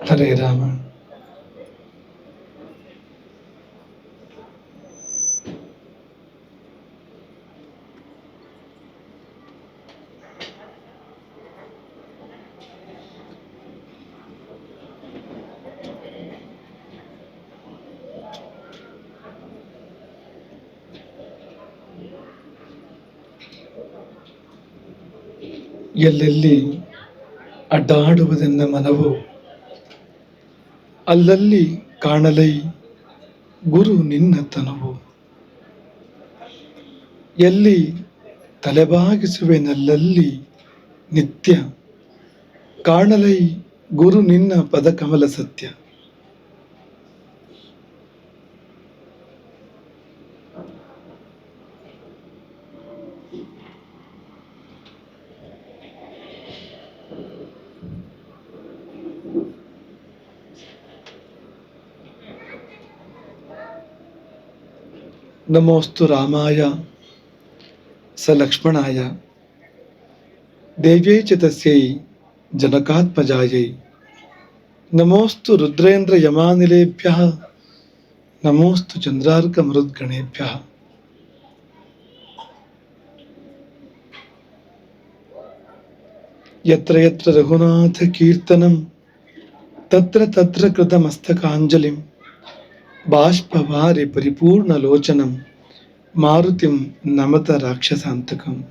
ಹರೇ ರಾಮ ಎಲ್ಲೆಲ್ಲಿ ಅಡ್ಡಾಡುವುದೆನ್ನ ಮನವು ಅಲ್ಲಲ್ಲಿ ಕಾಣಲೈ ಗುರು ನಿನ್ನ ತನವು ಎಲ್ಲಿ ತಲೆಬಾಗಿಸುವೆನಲ್ಲಲ್ಲಿ ನಿತ್ಯ ಕಾಣಲೈ ಗುರು ನಿನ್ನ ಪದಕಮಲ ಸತ್ಯ. नमोस्तु राय स लक्ष्मणाय। देव चै जनकात्मजा नमोस्तु रुद्रेन्द्र यमानभ्य नमोस्तु चंद्रारक मृदगणेभ्य यत्र यत्र रघुनाथ कीर्तनम तत्र तत्र कृतमस्तकांजलिम ತತ್ರ ಕೃತ ಮಸ್ತಕಾಂಜಲಿಂ ಬಾಷ್ಪವಾರಿ ಪರಿಪೂರ್ಣ ಲೋಚನಂ ಮಾರುತಿಂ ನಮತ ರಾಕ್ಷಸಾಂತಕಂ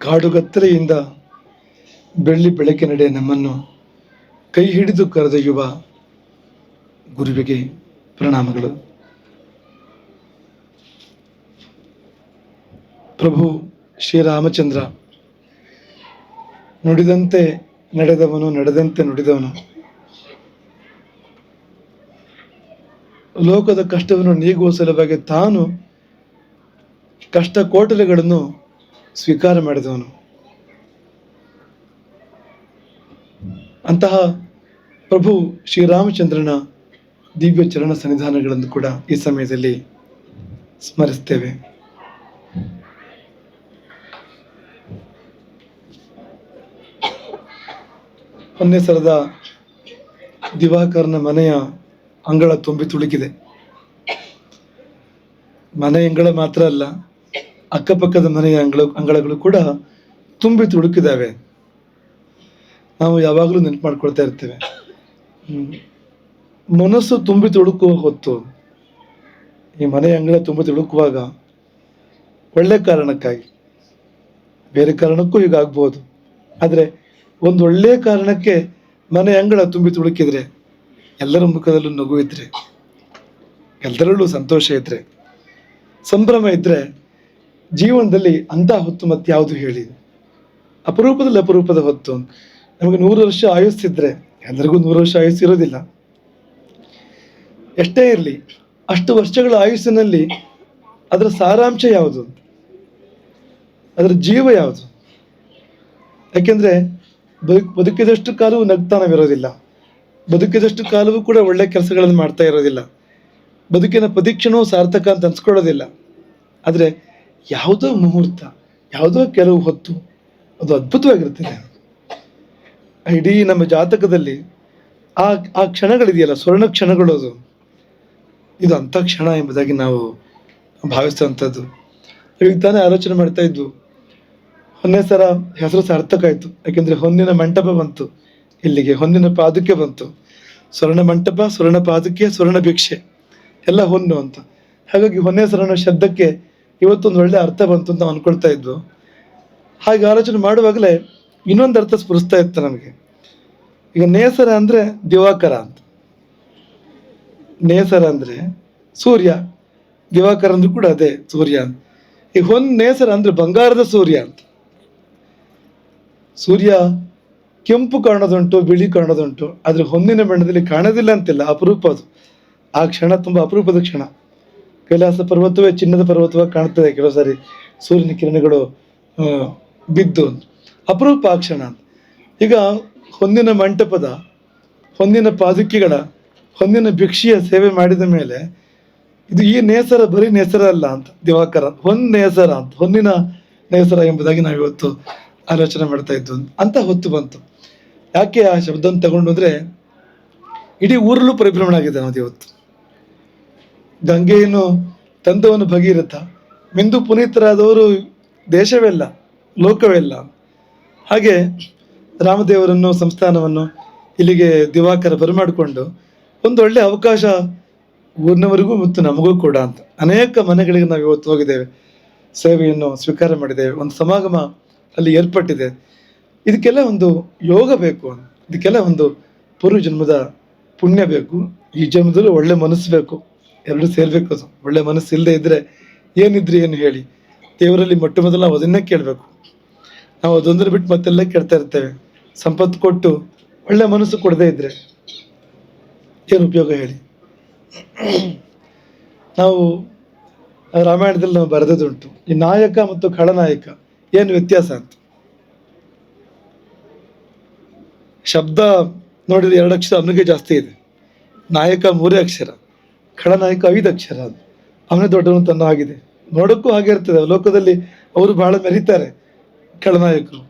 ಕಾಡುಗತ್ತಲೆಯಿಂದ ಬೆಳ್ಳಿ ಬೆಳಕಿನೆಡೆ ನಮ್ಮನ್ನು ಕೈ ಹಿಡಿದು ಕರೆದೊಯ್ಯುವ ಗುರುವಿಗೆ ಪ್ರಣಾಮಗಳು. ಪ್ರಭು ಶ್ರೀರಾಮಚಂದ್ರ, ನುಡಿದಂತೆ ನಡೆದವನು, ನಡೆದಂತೆ ನುಡಿದವನು. ಲೋಕದ ಕಷ್ಟವನ್ನು ನೀಗುವ ಸಲುವಾಗಿ ತಾನು ಕಷ್ಟ ಕೋಟಲೆಗಳನ್ನು ಸ್ವೀಕಾರ ಮಾಡಿದವನು. ಅಂತಹ ಪ್ರಭು ಶ್ರೀರಾಮಚಂದ್ರನ ದಿವ್ಯ ಚರಣ ಸನ್ನಿಧಾನಗಳನ್ನು ಕೂಡ ಈ ಸಮಯದಲ್ಲಿ ಸ್ಮರಿಸ್ತೇವೆ. ಹೊನ್ನೆಸರದ ದಿವಾಕರನ ಮನೆಯ ಅಂಗಳ ತುಂಬಿ ತುಳುಕಿದೆ. ಮನೆ ಅಂಗಳ ಮಾತ್ರ ಅಲ್ಲ, ಅಕ್ಕಪಕ್ಕದ ಮನೆಯ ಅಂಗಳ, ಅಂಗಳಗಳು ಕೂಡ ತುಂಬಿ ತುಳುಕಿದಾವೆ. ನಾವು ಯಾವಾಗಲೂ ನೆನಪು ಮಾಡ್ಕೊಳ್ತಾ ಇರ್ತೇವೆ. ಮನಸ್ಸು ತುಂಬಿ ತುಳುಕುವ ಹೊತ್ತು, ಈ ಮನೆ ಅಂಗಳ ತುಂಬಿ ತುಳುಕುವಾಗ ಒಳ್ಳೆ ಕಾರಣಕ್ಕಾಗಿ, ಬೇರೆ ಕಾರಣಕ್ಕೂ ಈಗ ಆಗ್ಬೋದು. ಆದರೆ ಒಂದು ಒಳ್ಳೆಯ ಕಾರಣಕ್ಕೆ ಮನೆ ಅಂಗಳ ತುಂಬಿ ತುಳುಕಿದ್ರೆ, ಎಲ್ಲರ ಮುಖದಲ್ಲೂ ನಗು ಇದ್ರೆ, ಎಲ್ಲರಲ್ಲೂ ಸಂತೋಷ ಇದ್ರೆ, ಸಂಭ್ರಮ ಇದ್ರೆ ಜೀವನದಲ್ಲಿ ಅಂಥ ಹೊತ್ತು ಮತ್ತೆ ಯಾವುದು ಹೇಳಿ. ಅಪರೂಪದಲ್ಲಿ ಅಪರೂಪದ ಹೊತ್ತು. ನಮಗೆ ನೂರು ವರ್ಷ ಆಯುಸ್ಸಿದ್ರೆ ಎಲ್ಲರಿಗೂ ನೂರು ವರ್ಷ ಆಯುಸ್ಸು ಇರೋದಿಲ್ಲ. ಎಷ್ಟೇ ಇರಲಿ, ಅಷ್ಟು ವರ್ಷಗಳ ಆಯುಸ್ಸಿನಲ್ಲಿ ಅದರ ಸಾರಾಂಶ ಯಾವುದು? ಅದರ ಜೀವ ಯಾವುದು? ಯಾಕೆಂದ್ರೆ ಬದುಕ್, ಬದುಕಿದಷ್ಟು ಕಾಲವೂ ನಗ್ತಾನವಿರೋದಿಲ್ಲ. ಬದುಕಿದಷ್ಟು ಕಾಲವೂ ಕೂಡ ಒಳ್ಳೆ ಕೆಲಸಗಳನ್ನು ಮಾಡ್ತಾ ಇರೋದಿಲ್ಲ. ಬದುಕಿನ ಪ್ರದೀಕ್ಷಣವೂ ಸಾರ್ಥಕ ಅಂತ ಅನ್ಸ್ಕೊಳ್ಳೋದಿಲ್ಲ. ಆದರೆ ಯಾವುದೋ ಮುಹೂರ್ತ, ಯಾವುದೋ ಕೆಲವು ಹೊತ್ತು ಅದು ಅದ್ಭುತವಾಗಿರ್ತದೆ ಇಡೀ ನಮ್ಮ ಜಾತಕದಲ್ಲಿ ಆ ಆ ಕ್ಷಣಗಳಿದೆಯಲ್ಲ, ಸ್ವರ್ಣ ಕ್ಷಣಗಳು ಅದು. ಇದು ಅಂಥ ಕ್ಷಣ ಎಂಬುದಾಗಿ ನಾವು ಭಾವಿಸುವಂಥದ್ದು ಈಗ ತಾನೇ ಆಲೋಚನೆ ಮಾಡ್ತಾ ಇದ್ವು ಹೊನ್ನೆ ಸರ ಹೆಸರು ಸಾರ್ಥಕ ಆಯಿತು. ಯಾಕೆಂದ್ರೆ ಹೊನ್ನಿನ ಮಂಟಪ ಬಂತು ಇಲ್ಲಿಗೆ, ಹೊನ್ನಿನ ಪಾದುಕೆ ಬಂತು. ಸ್ವರ್ಣ ಮಂಟಪ, ಸ್ವರ್ಣ ಪಾದುಕೆ ಸ್ವರ್ಣ ಭಿಕ್ಷೆ, ಎಲ್ಲ ಹೊನ್ನು ಅಂತ. ಹಾಗಾಗಿ ಹೊನ್ನೆ ಸರನ ಶಬ್ದಕ್ಕೆ ಇವತ್ತೊಂದು ಒಳ್ಳೆ ಅರ್ಥ ಬಂತು ಅಂತ ನಾವು ಅನ್ಕೊಳ್ತಾ ಇದ್ವು. ಹಾಗೆ ಆಲೋಚನೆ ಮಾಡುವಾಗಲೇ ಇನ್ನೊಂದು ಅರ್ಥ ಸ್ಫುರಿಸ್ತಾ ಇತ್ತು ನಮಗೆ. ಈಗ ನೇಸರ ಅಂದ್ರೆ ದಿವಾಕರ ಅಂತ. ನೇಸರ ಅಂದ್ರೆ ಸೂರ್ಯ, ದಿವಾಕರ ಅಂದ್ರೂ ಕೂಡ ಅದೇ ಸೂರ್ಯ ಅಂತ. ಈಗ ಹೊನ್ ನೇಸರ ಅಂದ್ರೆ ಬಂಗಾರದ ಸೂರ್ಯ ಅಂತ. ಸೂರ್ಯ ಕೆಂಪು ಕಾಣೋದುಂಟು, ಬಿಳಿ ಕಾಣೋದುಂಟು, ಆದರೆ ಹೊಂದಿನ ಬಣ್ಣದಲ್ಲಿ ಕಾಣೋದಿಲ್ಲ ಅಂತಿಲ್ಲ, ಅಪರೂಪ ಅದು. ಆ ಕ್ಷಣ ತುಂಬಾ ಅಪರೂಪದ ಕ್ಷಣ. ಕೈಲಾಸ ಪರ್ವತವೇ ಚಿನ್ನದ ಪರ್ವತವಾಗಿ ಕಾಣ್ತದೆ ಕೆಲವು ಸಾರಿ. ಸೂರ್ಯನ ಕಿರಣಗಳು ಬಿದ್ದು ಅಪರೂಪ ಕ್ಷಣ ಈಗ ಹೊಂದಿನ ಮಂಟಪದ, ಹೊಂದಿನ ಪಾದುಕಿಗಳ, ಹೊಂದಿನ ಭಿಕ್ಷೆಯ ಸೇವೆ ಮಾಡಿದ ಮೇಲೆ ಇದು ಈ ನೇಸರ ಬರೀ ನೇಸರ ಅಲ್ಲ ಅಂತ, ದಿವಾಕರ ಹೊನ್ ನೇಸರ ಅಂತ ಹೊಂದಿನ ನೇಸರ ಎಂಬುದಾಗಿ ನಾವು ಇವತ್ತು ಆಲೋಚನೆ ಮಾಡ್ತಾ ಇದ್ದು ಅಂತ ಹೊತ್ತು ಬಂತು. ಯಾಕೆ ಆ ಶಬ್ದವನ್ನು ತಗೊಂಡು ಅಂದ್ರೆ ಇಡೀ ಊರಲ್ಲೂ ಪರಿಭ್ರಮಣ ಆಗಿದೆ ನಾವು ಇವತ್ತು. ಗಂಗೆಯನ್ನು ತಂದವನು ಭಗೀರಥ ಮಿಂದು ಪುನೀತರಾದವರು ದೇಶವೆಲ್ಲ ಲೋಕವೆಲ್ಲ ಹಾಗೆ ರಾಮದೇವರನ್ನು ಸಂಸ್ಥಾನವನ್ನು ಇಲ್ಲಿಗೆ ದಿವಾಕರ ಬರಮಾಡಿಕೊಂಡು ಒಂದು ಒಳ್ಳೆ ಅವಕಾಶ ಊರಿನವರಿಗೂ ಮತ್ತು ನಮಗೂ ಕೂಡ ಅಂತ. ಅನೇಕ ಮನೆಗಳಿಗೆ ನಾವು ಇವತ್ತು ಹೋಗಿದ್ದೇವೆ. ಸೇವೆಯನ್ನು ಸ್ವೀಕಾರ ಮಾಡಿದ್ದೇವೆ. ಒಂದು ಸಮಾಗಮ ಅಲ್ಲಿ ಏರ್ಪಟ್ಟಿದೆ. ಇದಕ್ಕೆಲ್ಲ ಒಂದು ಯೋಗ ಬೇಕು ಇದಕ್ಕೆಲ್ಲ ಒಂದು ಪೂರ್ವ ಜನ್ಮದ ಪುಣ್ಯ ಬೇಕು. ಈ ಜನ್ಮದಲ್ಲೂ ಒಳ್ಳೆ ಮನಸ್ಸು ಬೇಕು. ಎರಡು ಸೇರ್ಬೇಕು ಒಳ್ಳೆ ಮನಸ್ಸು ಇಲ್ಲದೆ ಇದ್ರೆ ಏನಿದ್ರಿ ಏನು ಹೇಳಿ. ದೇವರಲ್ಲಿ ಮೊಟ್ಟ ಮೊದಲ ಅದನ್ನೇ ಕೇಳಬೇಕು. ನಾವು ಅದೊಂದರ ಬಿಟ್ಟು ಮತ್ತೆಲ್ಲ ಕೇಳ್ತಾ ಇರ್ತೇವೆ. ಸಂಪತ್ತು ಕೊಟ್ಟು ಒಳ್ಳೆ ಮನಸ್ಸು ಕೊಡದೇ ಇದ್ರೆ ಏನು ಉಪಯೋಗ ಹೇಳಿ? ನಾವು ರಾಮಾಯಣದಲ್ಲಿ ನಾವು ಬರೆದದುಂಟು ಈ ನಾಯಕ ಮತ್ತು ಖಳನಾಯಕ ಏನು ವ್ಯತ್ಯಾಸ ಅಂತ? ಶಬ್ದ ನೋಡಿದ್ರೆ ಎರಡು ಅಕ್ಷರ ಅವನಿಗೆ ಜಾಸ್ತಿ ಇದೆ. ನಾಯಕ ಮೂರೇ ಅಕ್ಷರ, ಖಳನಾಯಕ ಐದು ಅಕ್ಷರ ಅದು ಅವನೇ ದೊಡ್ಡವನು ತನ್ನ ಆಗಿದೆ ನೋಡೋಕ್ಕೂ ಹಾಗೆ ಇರ್ತದೆ. ಲೋಕದಲ್ಲಿ ಅವರು ಬಹಳ ಮೆರೀತಾರೆ. ಖಳನಾಯಕರು.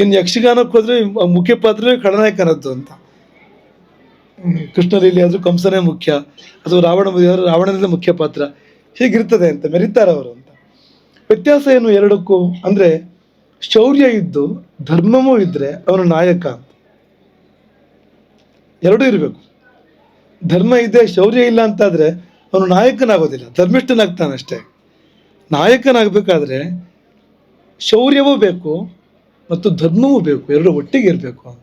ಇನ್ನು ಯಕ್ಷಗಾನಕ್ಕೆ ಹೋದ್ರೆ ಮುಖ್ಯ ಪಾತ್ರವೇ ಖಳನಾಯಕನದ್ದು ಅಂತ. ಕೃಷ್ಣರಲ್ಲಿ ಆದರೂ ಕಂಸನೇ ಮುಖ್ಯ, ಅಥವಾ ರಾವಣ ಆದ್ರೆ ಮುಖ್ಯ ಪಾತ್ರ, ಹೀಗಿರ್ತದೆ ಅಂತ, ಮೆರೀತಾರೆ ಅವರು ಅಂತ. ವ್ಯತ್ಯಾಸ ಏನು ಎರಡಕ್ಕೂ? ಅಂದ್ರೆ ಶೌರ್ಯ ಇದ್ದು ಧರ್ಮವೂ ಇದ್ದರೆ ಅವನು ನಾಯಕ ಅಂತ. ಎರಡೂ ಇರಬೇಕು. ಧರ್ಮ ಇದೆ ಶೌರ್ಯ ಇಲ್ಲ ಅಂತಾದರೆ ಅವನು ನಾಯಕನಾಗೋದಿಲ್ಲ ಧರ್ಮಿಷ್ಠನಾಗ್ತಾನಷ್ಟೇ ನಾಯಕನಾಗಬೇಕಾದ್ರೆ ಶೌರ್ಯವೂ ಬೇಕು ಮತ್ತು ಧರ್ಮವೂ ಬೇಕು, ಎರಡು ಒಟ್ಟಿಗೆ ಇರಬೇಕು.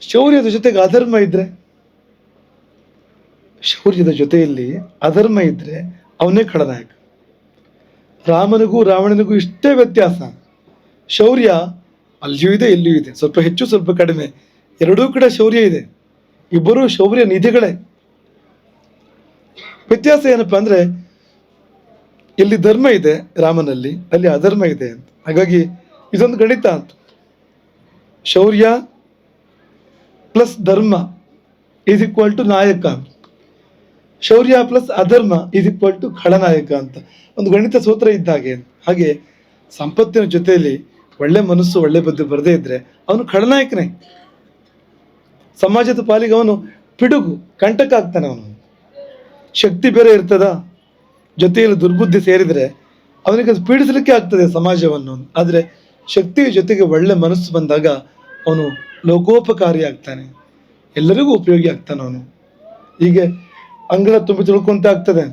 ಶೌರ್ಯದ ಜೊತೆಗೆ ಅಧರ್ಮ ಇದ್ರೆ, ಶೌರ್ಯದ ಜೊತೆಯಲ್ಲಿ ಅಧರ್ಮ ಇದ್ರೆ ಅವನೇ ಖಳನಾಯಕ ರಾಮನಿಗೂ ರಾವಣನಿಗೂ ಇಷ್ಟೇ ವ್ಯತ್ಯಾಸ. ಶೌರ್ಯ ಅಲ್ಲಿಯೂ ಇದೆ, ಇಲ್ಲಿಯೂ ಇದೆ. ಸ್ವಲ್ಪ ಹೆಚ್ಚು, ಸ್ವಲ್ಪ ಕಡಿಮೆ. ಎರಡೂ ಕಡೆ ಶೌರ್ಯ ಇದೆ. ಇಬ್ಬರೂ ಶೌರ್ಯ ನಿಧಿಗಳೇ. ವ್ಯತ್ಯಾಸ ಏನಪ್ಪ ಅಂದ್ರೆ ಇಲ್ಲಿ ಧರ್ಮ ಇದೆ ರಾಮನಲ್ಲಿ, ಅಲ್ಲಿ ಅಧರ್ಮ ಇದೆ ಅಂತ. ಹಾಗಾಗಿ ಇದೊಂದು ಗಣಿತ ಅಂತ. ಶೌರ್ಯ ಪ್ಲಸ್ ಧರ್ಮ ಈಸ್ ಈಕ್ವಲ್ ಟು ನಾಯಕ ಶೌರ್ಯ ಪ್ಲಸ್ ಅಧರ್ಮ ಈಸ್ ಈಕ್ವಲ್ ಟು ಖಳನಾಯಕ ಅಂತ. ಒಂದು ಗಣಿತ ಸೂತ್ರ ಇದ್ದ ಹಾಗೆ ಹಾಗೆ ಸಂಪತ್ತಿನ ಜೊತೆಯಲ್ಲಿ ಒಳ್ಳೆ ಮನಸ್ಸು, ಒಳ್ಳೆ ಬುದ್ಧಿ ಬರದೇ ಇದ್ರೆ ಅವನು ಖಳನಾಯಕನೇ. ಸಮಾಜದ ಪಾಲಿಗೆ ಅವನು ಪಿಡುಗು, ಕಂಟಕ ಆಗ್ತಾನೆ ಅವನು. ಶಕ್ತಿ ಬೇರೆ ಇರ್ತದ? ಜೊತೆಯಲ್ಲಿ ದುರ್ಬುದ್ಧಿ ಸೇರಿದರೆ ಅವನಿಗೆ ಪೀಡಿಸಲಿಕ್ಕೆ ಆಗ್ತದೆ ಸಮಾಜವನ್ನು. ಆದರೆ ಶಕ್ತಿಯ ಜೊತೆಗೆ ಒಳ್ಳೆ ಮನಸ್ಸು ಬಂದಾಗ ಅವನು ಲೋಕೋಪಕಾರಿ ಆಗ್ತಾನೆ. ಎಲ್ಲರಿಗೂ ಉಪಯೋಗಿ ಆಗ್ತಾನೆ ಅವನು. ಹೀಗೆ ಅಂಗಳ ತುಂಬಿ ತಿಳ್ಕೊಂತ ಆಗ್ತದೆ.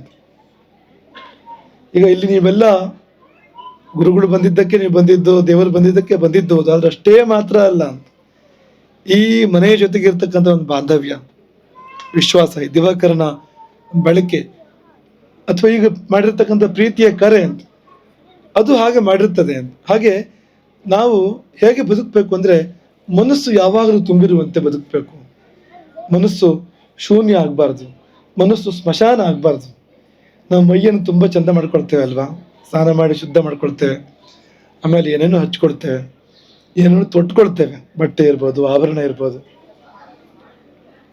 ಈಗ ಇಲ್ಲಿ ನೀವೆಲ್ಲ ಗುರುಗಳು ಬಂದಿದ್ದಕ್ಕೆ, ನೀವು ಬಂದಿದ್ದು, ದೇವರು ಬಂದಿದ್ದಕ್ಕೆ ಬಂದಿದ್ದು ಆದ್ರೆ ಅಷ್ಟೇ ಮಾತ್ರ ಅಲ್ಲ. ಈ ಮನೆಯ ಜೊತೆಗೆ ಇರ್ತಕ್ಕಂಥ ಒಂದು ಬಾಂಧವ್ಯ, ವಿಶ್ವಾಸ ದಿವಾಕರನ ಬಳಕೆ. ಅಥವಾ ಈಗ ಮಾಡಿರ್ತಕ್ಕಂಥ ಪ್ರೀತಿಯ ಕರೆ ಅಂತ. ಅದು ಹಾಗೆ ಮಾಡಿರ್ತದೆ ಅಂತ. ಹಾಗೆ ನಾವು ಹೇಗೆ ಬದುಕಬೇಕು ಅಂದ್ರೆ ಮನಸ್ಸು ಯಾವಾಗಲೂ ತುಂಬಿರುವಂತೆ ಬದುಕಬೇಕು. ಮನಸ್ಸು ಶೂನ್ಯ ಆಗಬಾರ್ದು. ಮನಸ್ಸು ಸ್ಮಶಾನ ಆಗಬಾರ್ದು. ನಾವು ಮೈಯನ್ನು ತುಂಬ ಚಂದ ಮಾಡ್ಕೊಳ್ತೇವೆ ಅಲ್ವಾ? ಸ್ನಾನ ಮಾಡಿ ಶುದ್ಧ ಮಾಡ್ಕೊಳ್ತೇವೆ. ಆಮೇಲೆ ಏನೇನೋ ಹಚ್ಕೊಳ್ತೇವೆ. ಏನೇನು ತೊಟ್ಕೊಳ್ತೇವೆ. ಬಟ್ಟೆ ಇರ್ಬೋದು, ಆಭರಣ ಇರ್ಬೋದು.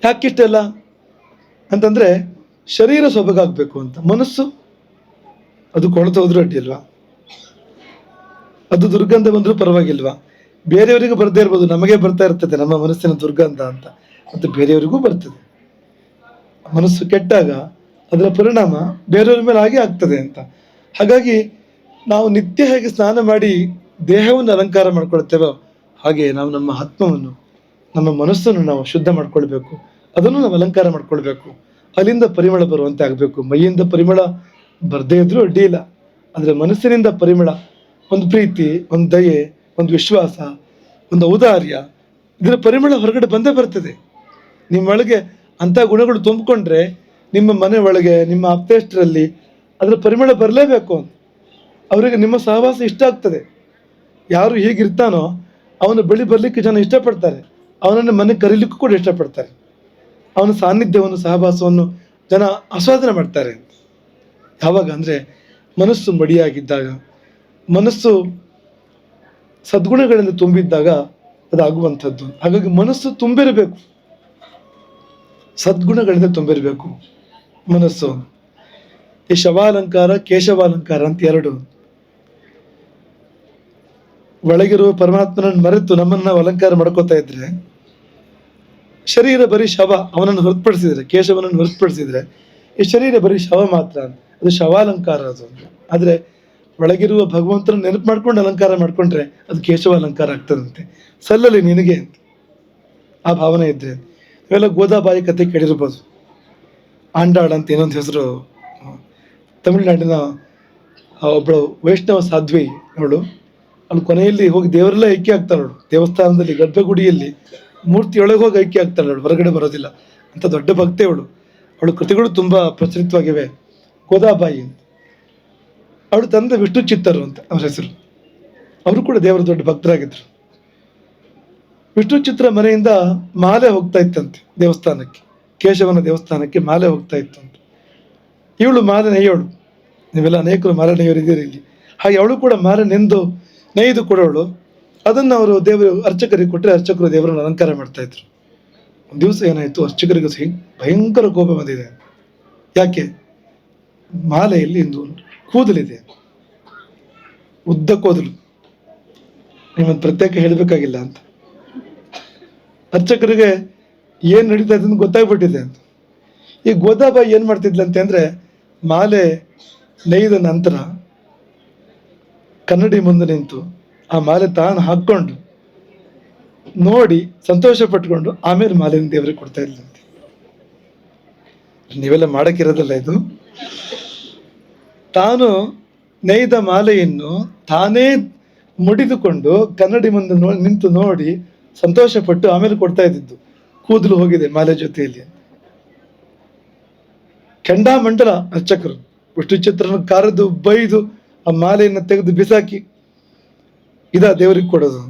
ಯಾಕಿಷ್ಟೆಲ್ಲ? ಅಂತಂದ್ರೆ ಶರೀರ ಸೊಬಗಾಗಬೇಕು ಅಂತ. ಮನಸ್ಸು, ಅದು ಕೊಳತು ಹೋದ್ರೂ ಅಡ್ಡಿಲ್ವಾ ಅದು ದುರ್ಗಂಧ ಬಂದರೂ ಪರವಾಗಿಲ್ವಾ? ಬೇರೆಯವರಿಗೂ ಬರದೇ ಇರ್ಬೋದು, ನಮಗೆ ಬರ್ತಾ ಇರ್ತದೆ, ನಮ್ಮ ಮನಸ್ಸಿನ ದುರ್ಗಂಧ ಅಂತ. ಮತ್ತು ಬೇರೆಯವರಿಗೂ ಬರ್ತದೆ. ಮನಸ್ಸು ಕೆಟ್ಟಾಗ ಅದರ ಪರಿಣಾಮ ಬೇರೆಯವ್ರ ಮೇಲೆ ಹಾಗೆ ಆಗ್ತದೆ ಅಂತ. ಹಾಗಾಗಿ ನಾವು ನಿತ್ಯ ಹೇಗೆ ಸ್ನಾನ ಮಾಡಿ ದೇಹವನ್ನು ಅಲಂಕಾರ ಮಾಡ್ಕೊಳ್ತೇವೋ ಹಾಗೆ ನಾವು ನಮ್ಮ ಆತ್ಮವನ್ನು, ನಮ್ಮ ಮನಸ್ಸನ್ನು ನಾವು ಶುದ್ಧ ಮಾಡ್ಕೊಳ್ಬೇಕು. ಅದನ್ನು ನಾವು ಅಲಂಕಾರ ಮಾಡ್ಕೊಳ್ಬೇಕು. ಅಲ್ಲಿಂದ ಪರಿಮಳ ಬರುವಂತೆ ಆಗಬೇಕು. ಮೈಯಿಂದ ಪರಿಮಳ ಬರ್ದೇ ಇದ್ರೂ ಅಡ್ಡಿ ಇಲ್ಲ. ಆದರೆ ಮನಸ್ಸಿನಿಂದ ಪರಿಮಳ, ಒಂದು ಪ್ರೀತಿ, ಒಂದು ದಯೆ, ಒಂದು ವಿಶ್ವಾಸ, ಒಂದು ಔದಾರ್ಯ, ಇದರ ಪರಿಮಳ ಹೊರಗಡೆ ಬಂದೇ ಬರ್ತದೆ. ನಿಮ್ಮೊಳಗೆ ಅಂಥ ಗುಣಗಳು ತುಂಬಿಕೊಂಡ್ರೆ ನಿಮ್ಮ ಮನೆ ಒಳಗೆ, ನಿಮ್ಮ ಆಪ್ತೇಷ್ಟರಲ್ಲಿ ಅದರ ಪರಿಮಳ ಬರಲೇಬೇಕು ಅಂತ. ಅವರಿಗೆ ನಿಮ್ಮ ಸಹವಾಸ ಇಷ್ಟ ಆಗ್ತದೆ. ಯಾರು ಹೀಗಿರ್ತಾನೋ, ಅವನ ಬಳಿ ಬರಲಿಕ್ಕೆ ಜನ ಇಷ್ಟಪಡ್ತಾರೆ. ಅವನನ್ನು ಮನೆ ಕರೀಲಿಕ್ಕೂ ಕೂಡ ಇಷ್ಟಪಡ್ತಾರೆ. ಅವನ ಸಾನ್ನಿಧ್ಯವನ್ನು ಸಹವಾಸವನ್ನು ಜನ ಆಸ್ವಾದನೆ ಮಾಡ್ತಾರೆ. ಯಾವಾಗ ಅಂದರೆ ಮನಸ್ಸು ಮಡಿಯಾಗಿದ್ದಾಗ, ಮನಸ್ಸು ಸದ್ಗುಣಗಳಿಂದ ತುಂಬಿದ್ದಾಗ ಅದಾಗುವಂಥದ್ದು. ಹಾಗಾಗಿ ಮನಸ್ಸು ತುಂಬಿರಬೇಕು. ಸದ್ಗುಣಗಳಿಂದ ತುಂಬಿರಬೇಕು ಮನಸ್ಸು. ಈ ಶವಾಲಂಕಾರ, ಕೇಶವಾಲಂಕಾರ ಅಂತ ಎರಡು. ಒಳಗಿರುವ ಪರಮಾತ್ಮನನ್ನು ಮರೆತು ನಮ್ಮನ್ನ ಅಲಂಕಾರ ಮಾಡ್ಕೋತಾ ಇದ್ರೆ ಶರೀರ ಬರೀ ಶವ ಅವನನ್ನು ಹೊರತುಪಡಿಸಿದ್ರೆ, ಕೇಶವನನ್ನು ಹೊರತುಪಡಿಸಿದ್ರೆ, ಈ ಶರೀರ ಬರೀ ಶವ ಮಾತ್ರ ಅದು ಶವಾಲಂಕಾರ ಅದು. ಆದರೆ ಒಳಗಿರುವ ಭಗವಂತನ ನೆನಪು ಮಾಡ್ಕೊಂಡು ಅಲಂಕಾರ ಮಾಡ್ಕೊಂಡ್ರೆ ಅದು ಕೇಶವ ಅಲಂಕಾರ ಆಗ್ತದಂತೆ. ಸಲ್ಲಲಿ ನಿನಗೆ ಅಂತ. ಆ ಭಾವನೆ ಇದ್ದರೆ ಇವೆಲ್ಲ ಗೋದಾಬಾಯಿ ಕತೆ ಕೇಳಿರ್ಬೋದು. ಆಂಡಾಳ್ ಅಂತ ಇನ್ನೊಂದು ಹೆಸರು ತಮಿಳುನಾಡಿನ ಒಬ್ಬಳು ವೈಷ್ಣವ ಸಾಧ್ವಿ ಅವಳು. ಅವಳು ಕೊನೆಯಲ್ಲಿ ಹೋಗಿ ದೇವರೆಲ್ಲ ಐಕ್ಯ ಆಗ್ತಾಳು ದೇವಸ್ಥಾನದಲ್ಲಿ ಗರ್ಭಗುಡಿಯಲ್ಲಿ ಮೂರ್ತಿಯೊಳಗೆ ಹೋಗಿ ಐಕ್ಯ ಆಗ್ತಾಳೆ ಅವಳು ಹೊರಗಡೆ ಬರೋದಿಲ್ಲ. ಅಂತ ದೊಡ್ಡ ಭಕ್ತೆ ಅವಳು. ಅವಳ ಕೃತಿಗಳು ತುಂಬಾ ಪ್ರಚಲಿತವಾಗಿವೆ. ಗೋದಾಬಾಯಿ ಅಂತ. ಅವಳು ತಂದೆ ವಿಷ್ಣು ಚಿತ್ತರು ಅಂತ ಅವ್ರ ಹೆಸರು. ಅವರು ಕೂಡ ದೇವರ ದೊಡ್ಡ ಭಕ್ತರಾಗಿದ್ರು. ವಿಷ್ಣು ಚಿತ್ರ ಮನೆಯಿಂದ ಮಾಲೆ ಹೋಗ್ತಾ ಇತ್ತಂತೆ ದೇವಸ್ಥಾನಕ್ಕೆ. ಕೇಶವನ ದೇವಸ್ಥಾನಕ್ಕೆ ಮಾಲೆ ಹೋಗ್ತಾ ಇತ್ತಂತೆ ಇವಳು ಮಾಲೆ ನೇಯೋಳು ನೀವೆಲ್ಲ ಅನೇಕರು ಮಾಲೆ ನೇಯೋರು ಇದ್ದೀರಿ ಇಲ್ಲಿ. ಹಾಗೆ ಅವಳು ಕೂಡ ಮಾಲೆ ನೆಂದು, ನೇಯ್ದು ಕೊಡೋಳು. ಅದನ್ನು ಅವರು ದೇವರು ಅರ್ಚಕರಿಗೆ ಕೊಟ್ಟರೆ ಅರ್ಚಕರು ದೇವರನ್ನು ಅಲಂಕಾರ ಮಾಡ್ತಾ ಇದ್ರು. ಒಂದು ದಿವಸ ಏನಾಯ್ತು? ಅರ್ಚಕರಿಗೆ ಸಿಹಿ ಭಯಂಕರ ಕೋಪ ಬಂದಿದೆ. ಯಾಕೆ? ಮಾಲೆಯಲ್ಲಿ ಒಂದು ಕೂದಲಿದೆ. ಉದ್ದ ಕೂದಲು. ನಿಮ್ಮನ್ನು ಪ್ರತ್ಯೇಕ ಹೇಳಬೇಕಾಗಿಲ್ಲ ಅಂತ. ಅರ್ಚಕರಿಗೆ ಏನು ನಡೀತಾ ಇದೆ ಅಂತ ಗೊತ್ತಾಗ್ಬಿಟ್ಟಿದೆ ಅಂತ. ಈ ಗೋದಾಬಾಯಿ ಏನು ಮಾಡ್ತಿದ್ಲಂತೆ ಅಂದ್ರೆ ಮಾಲೆ ನೇಯ್ದ ನಂತರ ಕನ್ನಡಿ ಮುಂದೆ ನಿಂತು ಆ ಮಾಲೆ ತಾನು ಹಾಕ್ಕೊಂಡು ನೋಡಿ ಸಂತೋಷ ಪಟ್ಕೊಂಡು ಆಮೇಲೆ ಮಾಲೆನ ದೇವರಿಗೆ ಕೊಡ್ತಾ ಇದ್ಲಂತೆ ನೀವೆಲ್ಲ ಮಾಡಕ್ಕಿರೋದಲ್ಲ ಇದು? ತಾನು ನೇಯ್ದ ಮಾಲೆಯನ್ನು ತಾನೇ ಮುಡಿದುಕೊಂಡು ಕನ್ನಡಿ ಮುಂದೆ ನೋ, ನಿಂತು ನೋಡಿ ಸಂತೋಷ ಪಟ್ಟು ಆಮೇಲೆ ಕೊಡ್ತಾ ಇದ್ದಿದ್ದು. ಕೂದಲು ಹೋಗಿದೆ ಮಾಲೆ ಜೊತೆಯಲ್ಲಿ. ಕೆಂಡಾಮಂಡಲ ಅರ್ಚಕರು. ವಿಷ್ಣು ಚಿತ್ರನ ಕರೆದು ಬೈದು ಆ ಮಾಲೆಯನ್ನು ತೆಗೆದು ಬಿಸಾಕಿ ಇದ ದೇವರಿಗೆ ಕೊಡೋದು.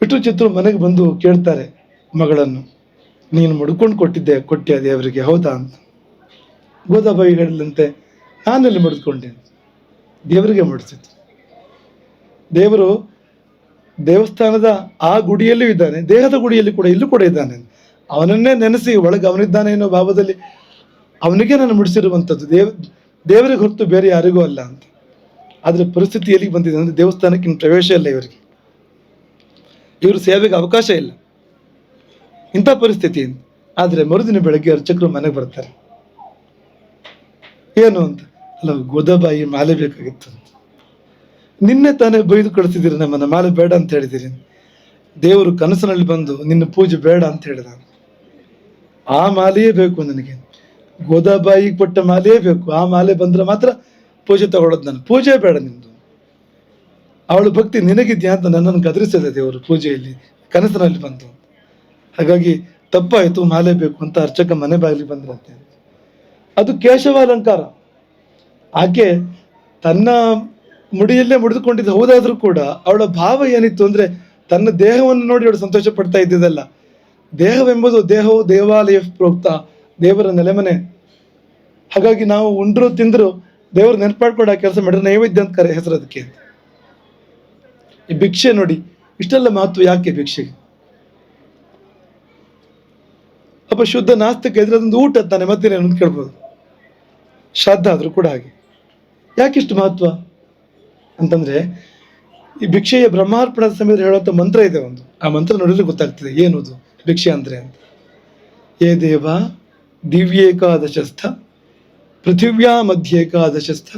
ಪಿಟ್ರು ಚಿತ್ರ ಮನೆಗೆ ಬಂದು ಕೇಳ್ತಾರೆ, ಮಗಳನ್ನು, ನೀನು ಮಡ್ಕೊಂಡು ಕೊಟ್ಟಿದ್ದೆ, ಕೊಟ್ಟಿಯ ದೇವರಿಗೆ, ಹೌದಾ ಅಂತ. ಗೋದಾಬಾಯಿ ಹೇಳಿದಂತೆ ನಾನಲ್ಲಿ ಮುಡಿದುಕೊಂಡೆ ದೇವರಿಗೆ ಮುಡಿಸಿತ್ತು ದೇವರು ದೇವಸ್ಥಾನದ ಆ ಗುಡಿಯಲ್ಲೂ ಇದ್ದಾನೆ, ದೇಹದ ಗುಡಿಯಲ್ಲಿ ಕೂಡ ಇಲ್ಲೂ ಕೂಡ ಇದ್ದಾನೆ ಅವನನ್ನೇ ನೆನೆಸಿ ಒಳಗೆ ಅವನಿದ್ದಾನೆ ಅನ್ನೋ ಭಾವದಲ್ಲಿ ಅವನಿಗೆ ನಾನು ಮುಡಿಸಿರುವಂಥದ್ದು. ದೇವ, ದೇವರಿಗೆ ಹೊರತು ಬೇರೆ ಯಾರಿಗೂ ಅಲ್ಲ ಅಂತ. ಆದರೆ ಪರಿಸ್ಥಿತಿ ಎಲ್ಲಿಗೆ ಬಂದಿದೆ ಅಂದರೆ ದೇವಸ್ಥಾನಕ್ಕೆ ಇನ್ನು ಪ್ರವೇಶ ಇಲ್ಲ ಇವರಿಗೆ. ಇವರು ಸೇವೆಗೆ ಅವಕಾಶ ಇಲ್ಲ. ಇಂಥ ಪರಿಸ್ಥಿತಿ ಆದರೆ ಮರುದಿನ ಬೆಳಗ್ಗೆ ಅರ್ಚಕರು ಮನೆಗೆ ಬರ್ತಾರೆ. ಏನು ಅಂತ? ಅಲ್ಲ, ಗೋದಾಬಾಯಿ ಮಾಲೆ ಬೇಕಾಗಿತ್ತು ನಿನ್ನೆ ತಾನೇ ಬೈದು ಕಳಿಸಿದಿರಿ ನಮ್ಮನ್ನ, ಮಾಲೆ ಬೇಡ ಅಂತ ಹೇಳಿದಿರಿ ದೇವರು ಕನಸಿನಲ್ಲಿ ಬಂದು ನಿನ್ನ ಪೂಜೆ ಬೇಡ ಅಂತ ಹೇಳಿದ ಆ ಮಾಲೆಯೇ ಬೇಕು ನನಗೆ. ಗೋದಾಬಾಯಿ ಕೊಟ್ಟ ಮಾಲೆಯೇ ಬೇಕು. ಆ ಮಾಲೆ ಬಂದ್ರೆ ಮಾತ್ರ ಪೂಜೆ ತಗೊಳ್ಳೋದು ನಾನು ಪೂಜೆ ಬೇಡ ನಿಂದು ಅವಳು ಭಕ್ತಿ ನಿನಗಿದ್ಯಾ ಅಂತ ನನ್ನನ್ನು ಗದರಿಸಿದೆ ದೇವರು ಪೂಜೆಯಲ್ಲಿ, ಕನಸಿನಲ್ಲಿ ಬಂತು ಹಾಗಾಗಿ ತಪ್ಪಾಯಿತು, ಮಾಲೆ ಬೇಕು ಅಂತ ಅರ್ಚಕ ಮನೆ ಬಾಗಿಲಿಗೆ ಬಂದ್ರಂತೆ. ಅದು ಕೇಶವ ಅಲಂಕಾರ ಆಕೆ ತನ್ನ ಮುಡಿಯಲ್ಲೇ ಮುಡಿದುಕೊಂಡಿದ್ದು ಹೌದಾದ್ರೂ ಕೂಡ ಅವಳ ಭಾವ ಏನಿತ್ತು ಅಂದ್ರೆ ತನ್ನ ದೇಹವನ್ನು ನೋಡಿ ಅವಳು ಸಂತೋಷ ಪಡ್ತಾ ಇದ್ದಿದ್ದಲ್ಲ. ದೇಹವೆಂಬುದು ದೇಹವು ದೇವಾಲಯ ಪ್ರೋಕ್ತ ದೇವರ ನೆಲೆಮನೆ. ಹಾಗಾಗಿ ನಾವು ಉಂಡ್ರು ತಿಂದ್ರು ದೇವ್ರ ನೆನಪಾಡ್ಕೊಂಡು ಆ ಕೆಲಸ ಮಾಡಿದ್ರೆ ನೈವೇದ್ಯ ಅಂತ ಕರೆ ಹೆಸರು ಅದಕ್ಕೆ ಈ ಭಿಕ್ಷೆ ನೋಡಿ, ಇಷ್ಟೆಲ್ಲ ಮಹತ್ವ ಯಾಕೆ ಭಿಕ್ಷೆಗೆ? ಅಪ್ಪ ಶುದ್ಧ ನಾಸ್ತಿಕ ಇದ್ರೆ ಅದೊಂದು ಊಟ ತಾನೆ ಮತ್ತೇನೇನು ಅಂತ ಕೇಳ್ಬೋದು. ಶ್ರದ್ಧ ಆದ್ರೂ ಕೂಡ ಹಾಗೆ. ಯಾಕಿಷ್ಟು ಮಹತ್ವ? ಅಂತಂದ್ರೆ, ಈ ಭಿಕ್ಷೆಯ ಬ್ರಹ್ಮಾರ್ಪಣದ ಸಮಯದಲ್ಲಿ ಹೇಳುವಂಥ ಮಂತ್ರ ಇದೆ ಒಂದು. ಆ ಮಂತ್ರ ನೋಡಿದ್ರೆ ಗೊತ್ತಾಗ್ತದೆ ಅದು? ಭಿಕ್ಷೆ ಅಂದ್ರೆ ಅಂತ. ಏ ದೇವ, ದಿವ್ಯೇಕಾದಶಸ್ಥ ಪೃಥಿವ್ಯಾ ಮಧ್ಯೇಕಾದಶಸ್ಥ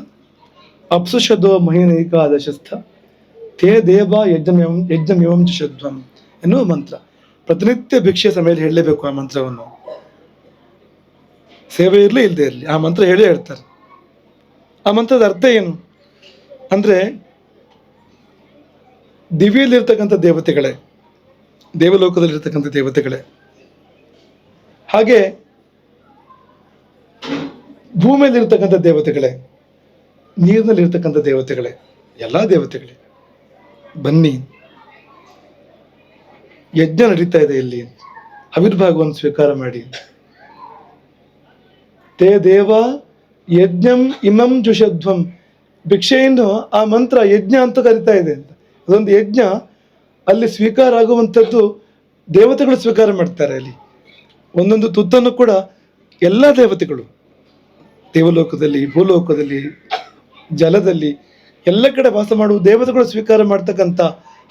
ಅಪ್ಸುಷದೋ ಮಹಿನೇಕಾದಶಸ್ಥ ತೇ ದೇವ ಯಜ್ಞಂ ಯಜ್ಞಮಿವಂ ಚ ಶುದ್ಧಂ ಎನ್ನುವ ಮಂತ್ರ. ಪ್ರತಿನಿತ್ಯ ಭಿಕ್ಷೆ ಸಮಯದಲ್ಲಿ ಹೇಳಲೇಬೇಕು ಆ ಮಂತ್ರವನ್ನು. ಸೇವೆ ಇರಲಿ ಇಲ್ಲದೆ ಇರಲಿ, ಆ ಮಂತ್ರ ಹೇಳೇ ಹೇಳ್ತಾರೆ. ಆ ಮಂತ್ರದ ಅರ್ಥ ಏನು? ಅಂದ್ರೆ, ದಿವ್ಯಲ್ಲಿರ್ತಕ್ಕಂಥ ದೇವತೆಗಳೇ, ದೇವಲೋಕದಲ್ಲಿರ್ತಕ್ಕಂಥ ದೇವತೆಗಳೇ, ಹಾಗೆ ಭೂಮಿಯಲ್ಲಿರ್ತಕ್ಕಂಥ ದೇವತೆಗಳೇ, ನೀರಿನಲ್ಲಿರ್ತಕ್ಕಂಥ ದೇವತೆಗಳೇ, ಎಲ್ಲ ದೇವತೆಗಳೇ, ಬನ್ನಿ. ಯಜ್ಞ ನಡೀತಾ ಇದೆ ಇಲ್ಲಿ. ಅವಿರ್ಭಾಗವನ್ನು ಸ್ವೀಕಾರ ಮಾಡಿ. ತೇ ದೇವ, ಯಜ್ಞಂ ಇಮಂ ಜುಷಧ್ವಂ. ಭಿಕ್ಷೆಯನ್ನು ಆ ಮಂತ್ರ ಯಜ್ಞ ಅಂತ ಕರಿತಾ ಇದೆ. ಅಂತ ಅದೊಂದು ಯಜ್ಞ. ಅಲ್ಲಿ ಸ್ವೀಕಾರ ಆಗುವಂಥದ್ದು ದೇವತೆಗಳು ಸ್ವೀಕಾರ ಮಾಡ್ತಾರೆ ಅಲ್ಲಿ. ಒಂದೊಂದು ತುತ್ತನ್ನು ಕೂಡ ಎಲ್ಲ ದೇವತೆಗಳು. ದೇವಲೋಕದಲ್ಲಿ, ಭೂಲೋಕದಲ್ಲಿ, ಜಲದಲ್ಲಿ ಎಲ್ಲ ಕಡೆ ವಾಸ ಮಾಡುವ ದೇವತೆಗಳು ಸ್ವೀಕಾರ ಮಾಡ್ತಕ್ಕಂಥ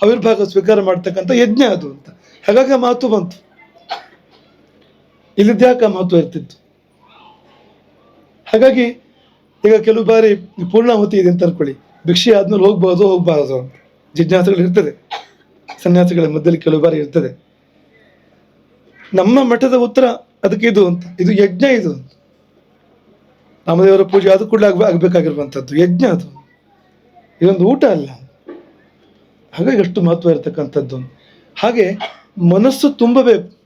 ಅವಿರ್ಭಾಗ ಸ್ವೀಕಾರ ಮಾಡ್ತಕ್ಕಂಥ ಯಜ್ಞ ಅದು ಅಂತ. ಹಾಗಾಗಿ ಮಾತು ಬಂತು. ಇಲ್ಲಿದ್ಯಾಕೆ ಆ ಮಹತ್ವ ಇರ್ತಿತ್ತು? ಹಾಗಾಗಿ ಈಗ ಕೆಲವು ಬಾರಿ ಪೂರ್ಣಾಹುತಿ ಇದೆ ಅಂತ ಅನ್ಕೊಳ್ಳಿ. ಭಿಕ್ಷೆ ಆದ್ಮೇಲೆ ಹೋಗ್ಬೋದು ಹೋಗ್ಬಾರ್ದು ಅಂತ. ಜಿಜ್ಞಾಸಗಳು ಇರ್ತದೆ. ಸನ್ಯಾಸಿಗಳ ಮಧ್ಯದಲ್ಲಿ ಕೆಲವು ಬಾರಿ ಇರ್ತದೆ. ನಮ್ಮ ಮಠದ ಉತ್ತರ ಅದಕ್ಕೆ ಇದು ಅಂತ. ಇದು ಯಜ್ಞ ಇದು ಅಂತ. ರಾಮದೇವರ ಪೂಜೆ ಅದು ಕೂಡ ಆಗ್ಬ ಆಗಬೇಕಾಗಿರುವಂಥದ್ದು. ಯಜ್ಞ ಅದು. ಇದೊಂದು ಊಟ ಅಲ್ಲ. ಹಾಗಾಗಿ ಅಷ್ಟು ಮಹತ್ವ ಇರತಕ್ಕಂಥದ್ದು. ಹಾಗೆ ಮನಸ್ಸು ತುಂಬಬೇಕು.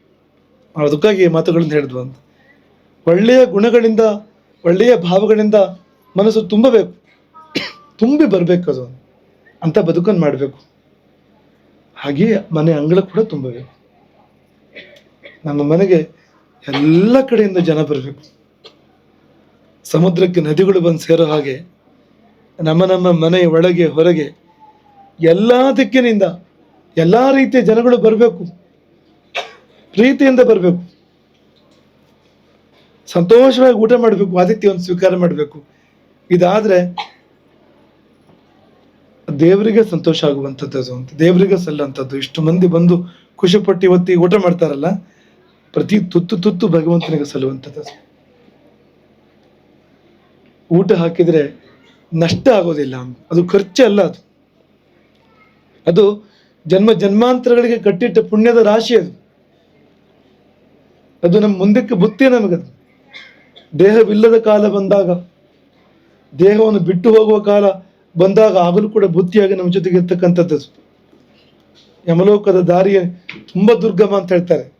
ಅದಕ್ಕಾಗಿ ಮಾತುಗಳನ್ನು ಹೇಳಿದ್ವು ಅಂತ. ಒಳ್ಳೆಯ ಗುಣಗಳಿಂದ, ಒಳ್ಳೆಯ ಭಾವಗಳಿಂದ ಮನಸ್ಸು ತುಂಬಬೇಕು. ತುಂಬಿ ಬರಬೇಕು ಅದು. ಅಂತ ಬದುಕನ್ನು ಮಾಡಬೇಕು. ಹಾಗೆಯೇ ಮನೆ ಅಂಗಳ ಕೂಡ ತುಂಬಬೇಕು. ನಮ್ಮ ಮನೆಗೆ ಎಲ್ಲ ಕಡೆಯಿಂದ ಜನ ಬರಬೇಕು. ಸಮುದ್ರಕ್ಕೆ ನದಿಗಳು ಬಂದು ಸೇರೋ ಹಾಗೆ ನಮ್ಮ ನಮ್ಮ ಮನೆಯ ಒಳಗೆ, ಹೊರಗೆ ಎಲ್ಲ ದಿಕ್ಕಿನಿಂದ ಎಲ್ಲ ರೀತಿಯ ಜನಗಳು ಬರಬೇಕು. ಪ್ರೀತಿಯಿಂದ ಬರಬೇಕು. ಸಂತೋಷವಾಗಿ ಊಟ ಮಾಡಬೇಕು ಆದಿತ್ಯವನ್ನು ಸ್ವೀಕಾರ ಮಾಡಬೇಕು. ಇದಾದ್ರೆ ದೇವರಿಗೆ ಸಂತೋಷ ಆಗುವಂಥದ್ದು ಅಂತ. ದೇವರಿಗೆ ಸಲ್ಲಂಥದ್ದು ಇಷ್ಟು ಮಂದಿ ಬಂದು ಖುಷಿಪಟ್ಟು ಇವತ್ತಿ ಊಟ ಮಾಡ್ತಾರಲ್ಲ, ಪ್ರತಿ ತುತ್ತು ತುತ್ತು ಭಗವಂತನಿಗೆ ಸಲ್ಲುವಂಥದ್ದು. ಊಟ ಹಾಕಿದರೆ ನಷ್ಟ ಆಗೋದಿಲ್ಲ ಅದು ಖರ್ಚು ಅಲ್ಲ ಅದು. ಅದು ಜನ್ಮ ಜನ್ಮಾಂತರಗಳಿಗೆ ಕಟ್ಟಿಟ್ಟ ಪುಣ್ಯದ ರಾಶಿ ಅದು. ಅದು ನಮ್ಮ ಮುಂದಕ್ಕೆ ಬುತ್ತಿ ನಮಗದು. ದೇಹವಿಲ್ಲದ ಕಾಲ ಬಂದಾಗ, ದೇಹವನ್ನು ಬಿಟ್ಟು ಹೋಗುವ ಕಾಲ ಬಂದಾಗ ಆಗಲೂ ಕೂಡ ಬುತ್ತಿಯಾಗಿ ನಮ್ಮ ಜೊತೆಗೆ ಇರ್ತಕ್ಕಂಥದ್ದು ಯಮಲೋಕದ ದಾರಿಯ ತುಂಬ ದುರ್ಗಮ ಅಂತ ಹೇಳ್ತಾರೆ.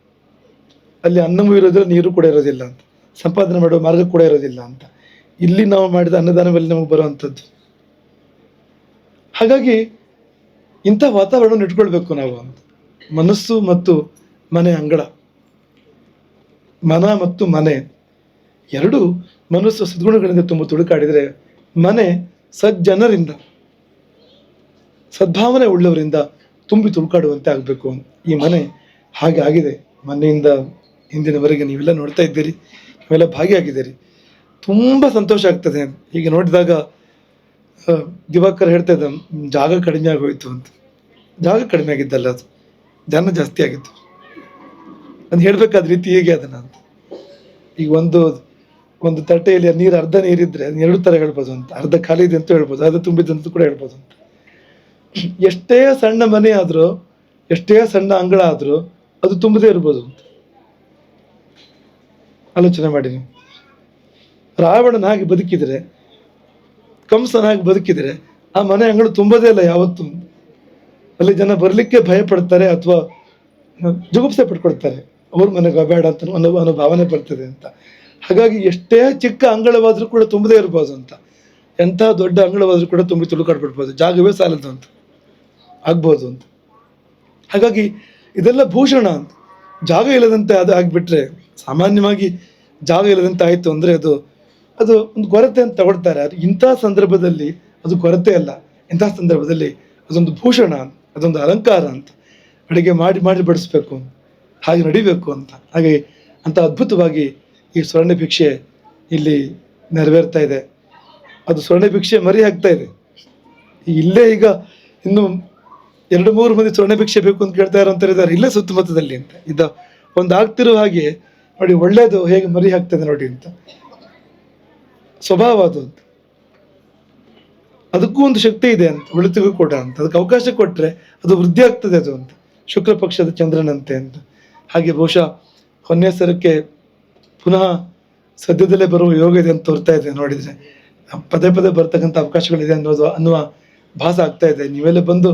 ಅಲ್ಲಿ ಅನ್ನವೂ ಇರೋದಿಲ್ಲ ನೀರು ಕೂಡ ಇರೋದಿಲ್ಲ ಅಂತ. ಸಂಪಾದನೆ ಮಾಡುವ ಮಾರ್ಗ ಕೂಡ ಇರೋದಿಲ್ಲ ಅಂತ. ಇಲ್ಲಿ ನಾವು ಮಾಡಿದ ಅನ್ನದಾನದಲ್ಲಿ ನಮಗೆ ಬರುವಂಥದ್ದು. ಹಾಗಾಗಿ ಇಂಥ ವಾತಾವರಣ ಇಟ್ಕೊಳ್ಬೇಕು ನಾವು ಅಂತ. ಮನಸ್ಸು ಮತ್ತು ಮನೆ ಅಂಗಳ. ಮನ ಮತ್ತು ಮನೆ. ಎರಡು ಮನಸ್ಸು ಸದ್ಗುಣಗಳಿಂದ ತುಂಬ ತುಡುಕಾಡಿದರೆ ಮನೆ ಸಜ್ಜನರಿಂದ, ಸದ್ಭಾವನೆ ಉಳ್ಳವರಿಂದ ತುಂಬಿ ತುಳುಕಾಡುವಂತೆ ಆಗಬೇಕು ಈ ಮನೆ ಹಾಗೆ ಆಗಿದೆ. ಮನೆಯಿಂದ ಹಿಂದಿನವರೆಗೆ ನೀವೆಲ್ಲ ನೋಡ್ತಾ ಇದ್ದೀರಿ. ನೀವೆಲ್ಲ ಭಾಗಿಯಾಗಿದ್ದೀರಿ. ತುಂಬ ಸಂತೋಷ ಆಗ್ತದೆ. ಹೀಗೆ ನೋಡಿದಾಗ ದಿವಾಕರ್ ಹೇಳ್ತಾ ಇದ್ದ ಜಾಗ ಕಡಿಮೆ ಆಗೋಯ್ತು ಅಂತ. ಜಾಗ ಕಡಿಮೆ ಆಗಿದ್ದಲ್ಲ ಅದು. ಜನ ಜಾಸ್ತಿ ಆಗಿತ್ತು. ಅದು ಹೇಳ್ಬೇಕಾದ ರೀತಿ ಹೇಗೆ ಅದನ್ನ ಅಂತ. ಈಗ ಒಂದು ಒಂದು ತಟ್ಟೆಯಲ್ಲಿ ನೀರು, ಅರ್ಧ ನೀರಿದ್ರೆ ಎರಡು ಥರ ಹೇಳ್ಬೋದು ಅಂತ. ಅರ್ಧ ಖಾಲಿ ಇದೆ ಅಂತ ಹೇಳ್ಬೋದು. ಅದು ತುಂಬಿದೆ ಅಂತ ಕೂಡ ಹೇಳ್ಬೋದು ಅಂತ. ಎಷ್ಟೇ ಸಣ್ಣ ಮನೆ ಆದ್ರೂ, ಎಷ್ಟೇ ಸಣ್ಣ ಅಂಗಳ ಆದ್ರೂ ಅದು ತುಂಬದೇ ಇರ್ಬೋದು ಅಂತ. ಆಲೋಚನೆ ಮಾಡಿ ರಾವಣನಾಗಿ ಬದುಕಿದರೆ, ಕಂಸನಾಗಿ ಬದುಕಿದರೆ, ಆ ಮನೆ ಅಂಗಳು ತುಂಬದೇ ಇಲ್ಲ ಯಾವತ್ತು. ಅಲ್ಲಿ ಜನ ಬರಲಿಕ್ಕೆ ಭಯ ಪಡ್ತಾರೆ ಅಥವಾ ಜುಗುಪ್ಸೆ ಪಡ್ಕೊಳ್ತಾರೆ. ಅವ್ರ ಮನೆಗೆ ಬೇಡ ಅಂತ ಅನ್ನೋ ಅನ್ನೋ ಭಾವನೆ ಬರ್ತದೆ ಅಂತ. ಹಾಗಾಗಿ ಎಷ್ಟೇ ಚಿಕ್ಕ ಅಂಗಳವಾದ್ರೂ ಕೂಡ ತುಂಬದೇ ಇರ್ಬೋದು ಅಂತ. ಎಂಥ ದೊಡ್ಡ ಅಂಗಳವಾದ್ರೂ ಕೂಡ ತುಂಬಿ ತುಳುಕಾಡ್ಬಿಡ್ಬೋದು ಜಾಗವೇ ಸಾಲದು ಅಂತ. ಆಗ್ಬೋದು ಅಂತ. ಹಾಗಾಗಿ ಇದೆಲ್ಲ ಭೂಷಣ ಅಂತ. ಜಾಗ ಇಲ್ಲದಂತೆ ಅದು ಆಗಿಬಿಟ್ರೆ ಸಾಮಾನ್ಯವಾಗಿ ಜಾಗ ಇಲ್ಲದಂತೆ ಆಯಿತು ಅಂದರೆ ಅದು ಅದು ಒಂದು ಕೊರತೆ ಅಂತ ತಗೊಳ್ತಾರೆ. ಅದು ಇಂಥ ಸಂದರ್ಭದಲ್ಲಿ ಅದು ಕೊರತೆ ಅಲ್ಲ. ಇಂಥ ಸಂದರ್ಭದಲ್ಲಿ ಅದೊಂದು ಭೂಷಣ, ಅದೊಂದು ಅಲಂಕಾರ ಅಂತ ಅಡುಗೆ ಮಾಡಿ ಮಾಡಿ ಬಡಿಸ್ಬೇಕು ಹಾಗೆ ನಡಿಬೇಕು ಅಂತ. ಹಾಗೆ ಅಂತ ಅದ್ಭುತವಾಗಿ ಈ ಸ್ವರ್ಣ ಭಿಕ್ಷೆ ಇಲ್ಲಿ ನೆರವೇರ್ತಾ ಇದೆ. ಅದು ಸ್ವರ್ಣ ಭಿಕ್ಷೆ ಮರಿ ಆಗ್ತಾ ಇದೆ. ಇಲ್ಲೇ ಈಗ ಇನ್ನು ಎರಡು, ಮೂರು ಮಂದಿ ಸ್ವರ್ಣ ಭಿಕ್ಷೆ ಬೇಕು ಅಂತ ಕೇಳ್ತಾ ಇರೋ ಇದ್ದಾರೆ. ಇಲ್ಲೇ ಸುತ್ತಮುತ್ತದಲ್ಲಿ ಅಂತ. ಇದ್ದ ಒಂದು ಆಗ್ತಿರೋ ಹಾಗೆ ನೋಡಿ ಒಳ್ಳೆಯದು ಹೇಗೆ ಮರಿ ಹಾಕ್ತದೆ ನೋಡಿ ಅಂತ. ಸ್ವಭಾವ ಅದು ಅದಕ್ಕೂ ಒಂದು ಶಕ್ತಿ ಇದೆ ಅಂತ ಒಳಿತಿಗೂ ಕೂಡ ಅಂತ. ಅದಕ್ಕೆ ಅವಕಾಶ ಕೊಟ್ಟರೆ ಅದು ವೃದ್ಧಿ ಆಗ್ತದೆ ಅದು ಅಂತ. ಶುಕ್ಲ ಪಕ್ಷದ ಚಂದ್ರನಂತೆ ಅಂತ. ಹಾಗೆ ಬಹುಶಃ ಹೊನ್ನೇಸರಕ್ಕೆ ಪುನಃ ಸದ್ಯದಲ್ಲೇ ಬರುವ ಯೋಗ ಇದೆ ಅಂತ ತೋರ್ತಾ ಇದೆ, ನೋಡಿದ್ರೆ. ಪದೇ ಪದೇ ಬರ್ತಕ್ಕಂಥ ಅವಕಾಶಗಳಿದೆ ಅನ್ನೋದು, ಅನ್ನುವ ಭಾಸ ಆಗ್ತಾ ಇದೆ. ನೀವೆಲ್ಲ ಬಂದು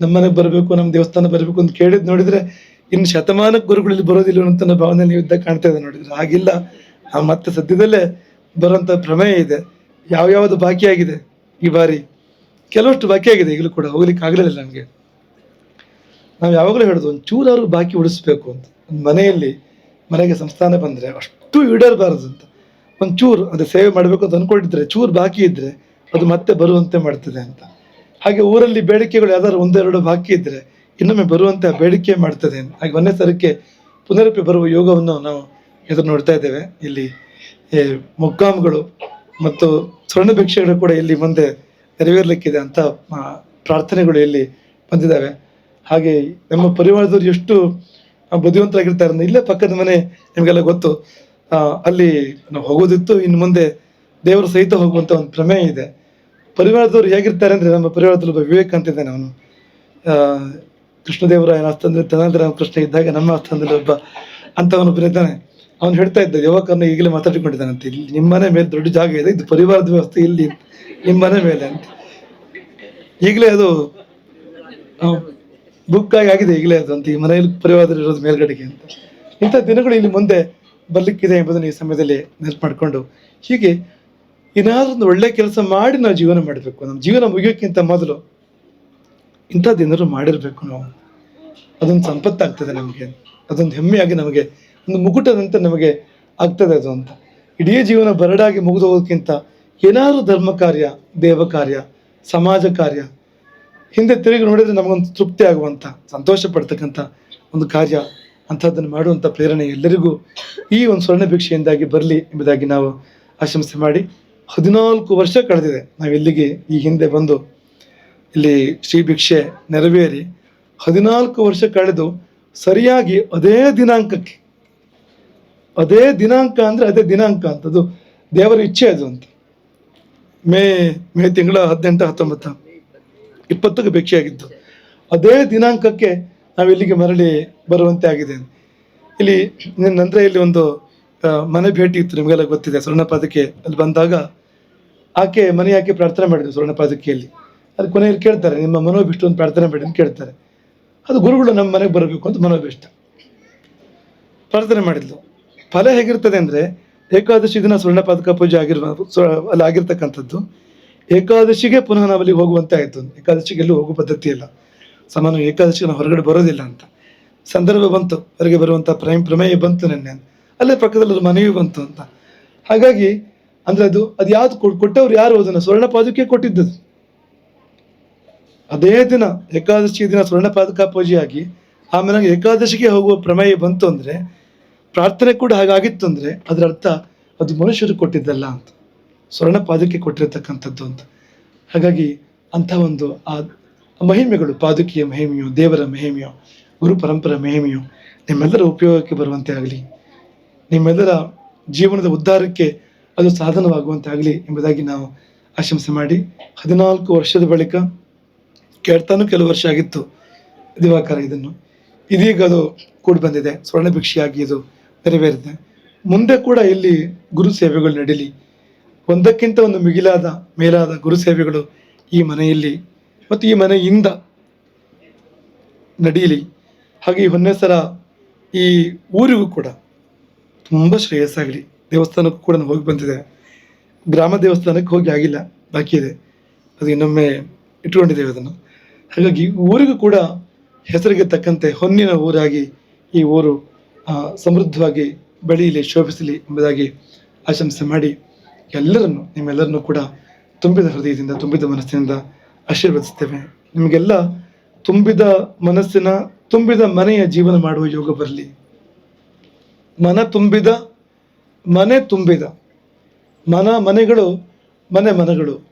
ನಮ್ಮನೆಗೆ ಬರಬೇಕು, ನಮ್ಮ ದೇವಸ್ಥಾನ ಬರಬೇಕು ಅಂತ ಕೇಳಿದ್ ನೋಡಿದರೆ ಇನ್ನು ಶತಮಾನ ಗುರುಗಳಲ್ಲಿ ಬರೋದಿಲ್ಲ ಅಂತ ಭಾವನೆ ನೀವು ಇದ್ದಾಗ ಕಾಣ್ತಾ ಇದೆ ನೋಡಿದ್ರೆ. ಹಾಗಿಲ್ಲ ಮತ್ತೆ ಸದ್ಯದಲ್ಲೇ ಬರುವಂತ ಪ್ರಮೇಯ ಇದೆ. ಯಾವ ಯಾವುದು ಬಾಕಿ ಆಗಿದೆ ಈ ಬಾರಿ? ಕೆಲವಷ್ಟು ಬಾಕಿ ಆಗಿದೆ ಈಗಲೂ ಕೂಡ, ಹೋಗ್ಲಿಕ್ಕೆ ಆಗಲಿಲ್ಲ ನಮಗೆ. ನಾವು ಯಾವಾಗಲೂ ಹೇಳೋದು, ಒಂದು ಚೂರಾದ್ರೂ ಬಾಕಿ ಉಳಿಸ್ಬೇಕು ಅಂತ. ಒಂದು ಮನೆಯಲ್ಲಿ ಮನೆಗೆ ಸಂಸ್ಥಾನ ಬಂದ್ರೆ ಅಷ್ಟು ಈಡೇರಬಾರದು ಅಂತ. ಒಂದು ಚೂರು ಅದು ಸೇವೆ ಮಾಡಬೇಕು ಅಂತ ಅನ್ಕೊಂಡಿದ್ರೆ, ಚೂರು ಬಾಕಿ ಇದ್ರೆ ಅದು ಮತ್ತೆ ಬರುವಂತೆ ಮಾಡ್ತದೆ ಅಂತ. ಹಾಗೆ ಊರಲ್ಲಿ ಬೇಡಿಕೆಗಳು ಯಾವ್ದಾದ್ರು ಒಂದೆರಡು ಬಾಕಿ ಇದ್ರೆ ಇನ್ನೊಮ್ಮೆ ಬರುವಂತೆ ಬೇಡಿಕೆ ಮಾಡ್ತದೆ ಹಾಗೆ ಒಂದೇ ಸರಕ್ಕೆ ಪುನರಪಿ ಬರುವ ಯೋಗವನ್ನು ನಾವು ಎದುರು ನೋಡ್ತಾ ಇದ್ದೇವೆ. ಇಲ್ಲಿ ಈ ಮೊಕ್ಕಾಮ್ಗಳು ಮತ್ತು ಸ್ವರ್ಣ ಭಿಕ್ಷೆಗಳು ಕೂಡ ಇಲ್ಲಿ ಮುಂದೆ ನೆರವೇರ್ಲಿಕ್ಕಿದೆ ಅಂತ ಪ್ರಾರ್ಥನೆಗಳು ಇಲ್ಲಿ ಬಂದಿದ್ದಾವೆ. ಹಾಗೆ ನಮ್ಮ ಪರಿವಾರದವರು ಎಷ್ಟು ಬುದ್ಧಿವಂತರಾಗಿರ್ತಾರೆ ಇಲ್ಲೇ ಪಕ್ಕದ ಮನೆ ನಿಮಗೆಲ್ಲ ಗೊತ್ತು. ಅಲ್ಲಿ ನಾವು ಹೋಗೋದಿತ್ತು, ಇನ್ನು ಮುಂದೆ ದೇವರು ಸಹಿತ ಹೋಗುವಂತ ಒಂದು ಪ್ರಮೇಯ ಇದೆ. ಪರಿವಾರದವ್ರು ಹೇಗಿರ್ತಾರೆ ಅಂದ್ರೆ ನಮ್ಮ ಪರಿವಾರದಲ್ಲಿ ಒಬ್ಬ ವಿವೇಕ್ ಅಂತಿದ್ದಾನೆ ಅವನು ಕೃಷ್ಣದೇವರಾಯನ ಆಸ್ಥಾನದಲ್ಲಿ ತನಾಂತರ ಕೃಷ್ಣ ಇದ್ದಾಗ ನಮ್ಮ ಆಸ್ಥಾನದಲ್ಲಿ ಒಬ್ಬ ಅಂತವನೊಬ್ಬ ಇದ್ದಾನೆ ಅವನು ಹೇಳ್ತಾ ಇದ್ದ ಯುವಕನ ಈಗಲೇ ಮಾತಾಡಿಕೊಂಡಿದ್ದಾನಂತೆ ಇಲ್ಲಿ ನಿಮ್ಮನೆ ಮೇಲೆ ದೊಡ್ಡ ಜಾಗ ಇದೆ, ಇದು ಪರಿವಾರದ ವ್ಯವಸ್ಥೆ, ಇಲ್ಲಿ ನಿಮ್ಮನೆ ಮೇಲೆ ಅಂತ. ಈಗಲೇ ಅದು ಬುಕ್ ಆಗಿ ಆಗಿದೆ ಈಗಲೇ ಅದು ಅಂತ. ಈ ಮನೆಯಲ್ಲಿ ಪರಿವಾರದಲ್ಲಿ ಇರೋದು ಮೇಲ್ಗಡೆಗೆ ಅಂತ. ಇಂಥ ದಿನಗಳು ಇಲ್ಲಿ ಮುಂದೆ ಬರ್ಲಿಕ್ಕಿದೆ ಎಂಬುದನ್ನು ಈ ಸಮಯದಲ್ಲಿ ನೆನಪು ಮಾಡಿಕೊಂಡು, ಹೀಗೆ ಏನಾದರೂ ಒಂದು ಒಳ್ಳೆ ಕೆಲಸ ಮಾಡಿ ನಾವು ಜೀವನ ಮಾಡಬೇಕು. ನಮ್ಮ ಜೀವನ ಮುಗಿಯೋಕ್ಕಿಂತ ಮೊದಲು ಇಂಥ ದಿನರು ಮಾಡಿರಬೇಕು ನಾವು. ಅದೊಂದು ಸಂಪತ್ತಾಗ್ತದೆ ನಮಗೆ. ಅದೊಂದು ಹೆಮ್ಮೆಯಾಗಿ ನಮಗೆ ಒಂದು ಮುಗುಟದಂತೆ ನಮಗೆ ಆಗ್ತದೆ ಅದು ಅಂತ. ಇಡೀ ಜೀವನ ಬರಡಾಗಿ ಮುಗಿದು ಹೋಗೋದಕ್ಕಿಂತ ಏನಾದರೂ ಧರ್ಮ ಕಾರ್ಯ, ದೇವ ಕಾರ್ಯ, ಸಮಾಜ ಕಾರ್ಯ, ಹಿಂದೆ ತಿರುಗಿ ನೋಡಿದ್ರೆ ನಮಗೊಂದು ತೃಪ್ತಿ ಆಗುವಂಥ ಸಂತೋಷ ಪಡ್ತಕ್ಕಂಥ ಒಂದು ಕಾರ್ಯ ಅಂಥದ್ದನ್ನು ಮಾಡುವಂಥ ಪ್ರೇರಣೆ ಎಲ್ಲರಿಗೂ ಈ ಒಂದು ಸ್ವರ್ಣ ಭಿಕ್ಷೆಯಿಂದಾಗಿ ಬರಲಿ ಎಂಬುದಾಗಿ ನಾವು ಆಶಂಸೆ ಮಾಡಿ ಹದಿನಾಲ್ಕು ವರ್ಷ ಕಳೆದಿದೆ ನಾವು ಇಲ್ಲಿಗೆ ಈ ಹಿಂದೆ ಬಂದು ಇಲ್ಲಿ ಶ್ರೀ ಭಿಕ್ಷೆ ನೆರವೇರಿ ಹದಿನಾಲ್ಕು ವರ್ಷ ಕಳೆದು ಸರಿಯಾಗಿ ಅದೇ ದಿನಾಂಕಕ್ಕೆ ಅದೇ ದಿನಾಂಕ ಅಂದ್ರೆ ಅದೇ ದಿನಾಂಕ ಅಂತ ಅದು ದೇವರ ಇಚ್ಛೆ ಅದು ಅಂತ. ಮೇ ಮೇ ತಿಂಗಳ ಹದಿನೆಂಟು, ಹತ್ತೊಂಬತ್ತ. ಇಪ್ಪತ್ತಕ್ಕೆ ಭಿಕ್ಷೆಯಾಗಿತ್ತು ಅದೇ ದಿನಾಂಕಕ್ಕೆ ನಾವು ಇಲ್ಲಿಗೆ ಮರಳಿ ಬರುವಂತೆ ಆಗಿದೆ. ಇಲ್ಲಿ ನಂತರ ಇಲ್ಲಿ ಒಂದು ಮನೆ ಭೇಟಿ ಇತ್ತು ನಿಮಗೆಲ್ಲ ಗೊತ್ತಿದೆ. ಸ್ವರ್ಣಪಾದಕ್ಕೆ ಅಲ್ಲಿ ಬಂದಾಗ ಆಕೆ ಮನೆ ಆಕೆ ಪ್ರಾರ್ಥನೆ ಮಾಡಿದ್ರು ಸ್ವರ್ಣಪಾದಕಿಯಲ್ಲಿ. ಅದು ಕೊನೆಯಲ್ಲಿ ಕೇಳ್ತಾರೆ, ನಿಮ್ಮ ಮನೋಭಿಷ್ಟು ಒಂದು ಪ್ರಾರ್ಥನೆ ಮಾಡಿ ಅಂತ ಕೇಳ್ತಾರೆ. ಅದು ಗುರುಗಳು ನಮ್ಮ ಮನೆಗೆ ಬರಬೇಕು ಅಂತ ಮನೋಭಿಷ್ಟ. ಪ್ರಾರ್ಥನೆ ಮಾಡಿದ್ಲು. ಫಲ ಹೇಗಿರ್ತದೆ ಅಂದ್ರೆ ಏಕಾದಶಿ ದಿನ ಸ್ವರ್ಣ ಪದಕ ಪೂಜೆ ಆಗಿರುವ ಅಲ್ಲಿ ಆಗಿರ್ತಕ್ಕಂಥದ್ದು. ಏಕಾದಶಿಗೆ ಪುನಃ ನಾವಲ್ಲಿ ಹೋಗುವಂತೆ ಆಯ್ತು. ಏಕಾದಶಿಗೆ ಎಲ್ಲೂ ಹೋಗೋ ಪದ್ಧತಿ ಇಲ್ಲ. ಸಮಾನ ಏಕಾದಶಿಗೆ ಹೊರಗಡೆ ಬರೋದಿಲ್ಲ ಅಂತ. ಸಂದರ್ಭ ಬಂತು. ಹೊರಗೆ ಬರುವಂತ ಪ್ರೇಮ ಪ್ರಮೇಯ ಬಂತು ನಿನ್ನೆ. ಅಲ್ಲೇ ಪಕ್ಕದಲ್ಲಿ ಮನವಿ ಬಂತು ಅಂತ. ಹಾಗಾಗಿ ಅಂದ್ರೆ ಅದು ಅದು ಯಾವ್ದು ಕೊಟ್- ಕೊಟ್ಟವ್ರು ಯಾರು? ಅದನ್ನ ಸ್ವರ್ಣ ಪಾದಕ್ಕೆ ಕೊಟ್ಟಿದ್ದದು ಅದೇ ದಿನ ಏಕಾದಶಿ ದಿನ ಸ್ವರ್ಣ ಪಾದಕ ಪೂಜೆಯಾಗಿ ಆಮೇಲೆ ಏಕಾದಶಿಗೆ ಹೋಗುವ ಪ್ರಮೇಯ ಬಂತು ಅಂದ್ರೆ ಪ್ರಾರ್ಥನೆ ಕೂಡ ಹಾಗಾಗಿತ್ತು ಅಂದರೆ ಅದರ ಅರ್ಥ ಅದು ಮನುಷ್ಯರು ಕೊಟ್ಟಿದ್ದಲ್ಲ ಅಂತ. ಸ್ವರ್ಣ ಪಾದುಕೆ ಕೊಟ್ಟಿರತಕ್ಕಂಥದ್ದು ಅಂತ. ಹಾಗಾಗಿ ಅಂಥ ಒಂದು ಆ ಮಹಿಮೆಗಳು, ಪಾದುಕಿಯ ಮಹಿಮೆಯು, ದೇವರ ಮಹಿಮೆಯು, ಗುರು ಪರಂಪರ ಮಹಿಮೆಯು ನಿಮ್ಮೆಲ್ಲರ ಉಪಯೋಗಕ್ಕೆ ಬರುವಂತೆ ಆಗಲಿ, ನಿಮ್ಮೆಲ್ಲರ ಜೀವನದ ಉದ್ಧಾರಕ್ಕೆ ಅದು ಸಾಧನವಾಗುವಂತೆ ಆಗಲಿ ಎಂಬುದಾಗಿ ನಾವು ಆಶಂಸೆ ಮಾಡಿ ಹದಿನಾಲ್ಕು ವರ್ಷದ ಬಳಿಕ ಕೇಳ್ತಾನು ಕೆಲವು ವರ್ಷ ಆಗಿತ್ತು ದಿವಾಕರ ಇದನ್ನು. ಇದೀಗ ಅದು ಕೂಡಿ ಬಂದಿದೆ. ಸ್ವರ್ಣ ಭಿಕ್ಷೆಯಾಗಿ ಇದು ನೆರವೇರಿದೆ. ಮುಂದೆ ಕೂಡ ಇಲ್ಲಿ ಗುರು ಸೇವೆಗಳು ನಡೀಲಿ. ಒಂದಕ್ಕಿಂತ ಒಂದು ಮಿಗಿಲಾದ, ಮೇಲಾದ ಗುರು ಸೇವೆಗಳು ಈ ಮನೆಯಲ್ಲಿ ಮತ್ತು ಈ ಮನೆಯಿಂದ ನಡೀಲಿ. ಹಾಗೆ ಈ ಹೊನ್ನೆಸರ ಈ ಊರಿಗೂ ಕೂಡ ತುಂಬ ಶ್ರೇಯಸ್ಸಾಗಲಿ. ದೇವಸ್ಥಾನಕ್ಕೂ ಕೂಡ ಹೋಗಿ ಬಂದಿದೆ. ಗ್ರಾಮ ದೇವಸ್ಥಾನಕ್ಕೆ ಹೋಗಿ ಆಗಿಲ್ಲ, ಬಾಕಿ ಇದೆ. ಅದು ಇನ್ನೊಮ್ಮೆ ಇಟ್ಕೊಂಡಿದ್ದೇವೆ ಅದನ್ನು. ಹಾಗಾಗಿ ಊರಿಗೂ ಕೂಡ ಹೆಸರಿಗೆ ತಕ್ಕಂತೆ ಹೊನ್ನಿನ ಊರಾಗಿ ಈ ಊರು ಸಮೃದ್ಧವಾಗಿ ಬೆಳೆಯಲಿ, ಶೋಭಿಸಲಿ ಎಂಬುದಾಗಿ ಆಶಂಸೆ ಮಾಡಿ ಎಲ್ಲರನ್ನು, ನಿಮ್ಮೆಲ್ಲರನ್ನು ಕೂಡ ತುಂಬಿದ ಹೃದಯದಿಂದ, ತುಂಬಿದ ಮನಸ್ಸಿನಿಂದ ಆಶೀರ್ವದಿಸ್ತೇವೆ. ನಿಮಗೆಲ್ಲ ತುಂಬಿದ ಮನಸ್ಸಿನ, ತುಂಬಿದ ಮನೆಯ ಜೀವನ ಮಾಡುವ ಯೋಗ ಬರಲಿ. ಮನ ತುಂಬಿದ, ಮನೆ ತುಂಬಿದ. ಮನ ಮನೆಗಳು, ಮನೆ ಮನಗಳು.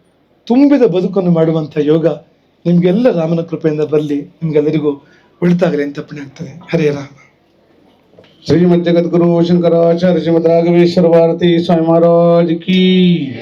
ತುಂಬಿದ ಬದುಕನ್ನು ಮಾಡುವಂಥ ಯೋಗ ನಿಮಗೆಲ್ಲ ರಾಮನ ಕೃಪೆಯಿಂದ ಬರಲಿ. ನಿಮ್ಗೆಲ್ಲರಿಗೂ ಒಳಿತಾಗಲಿ ಅಂತ ಪುಣ್ಯ ಆಗ್ತದೆ. ಹರೇ ರಾಮ. श्रीमद जगत गुरु शंकराचार्य श्रीमद राघवेश्वर भारती स्वामी महाराज की।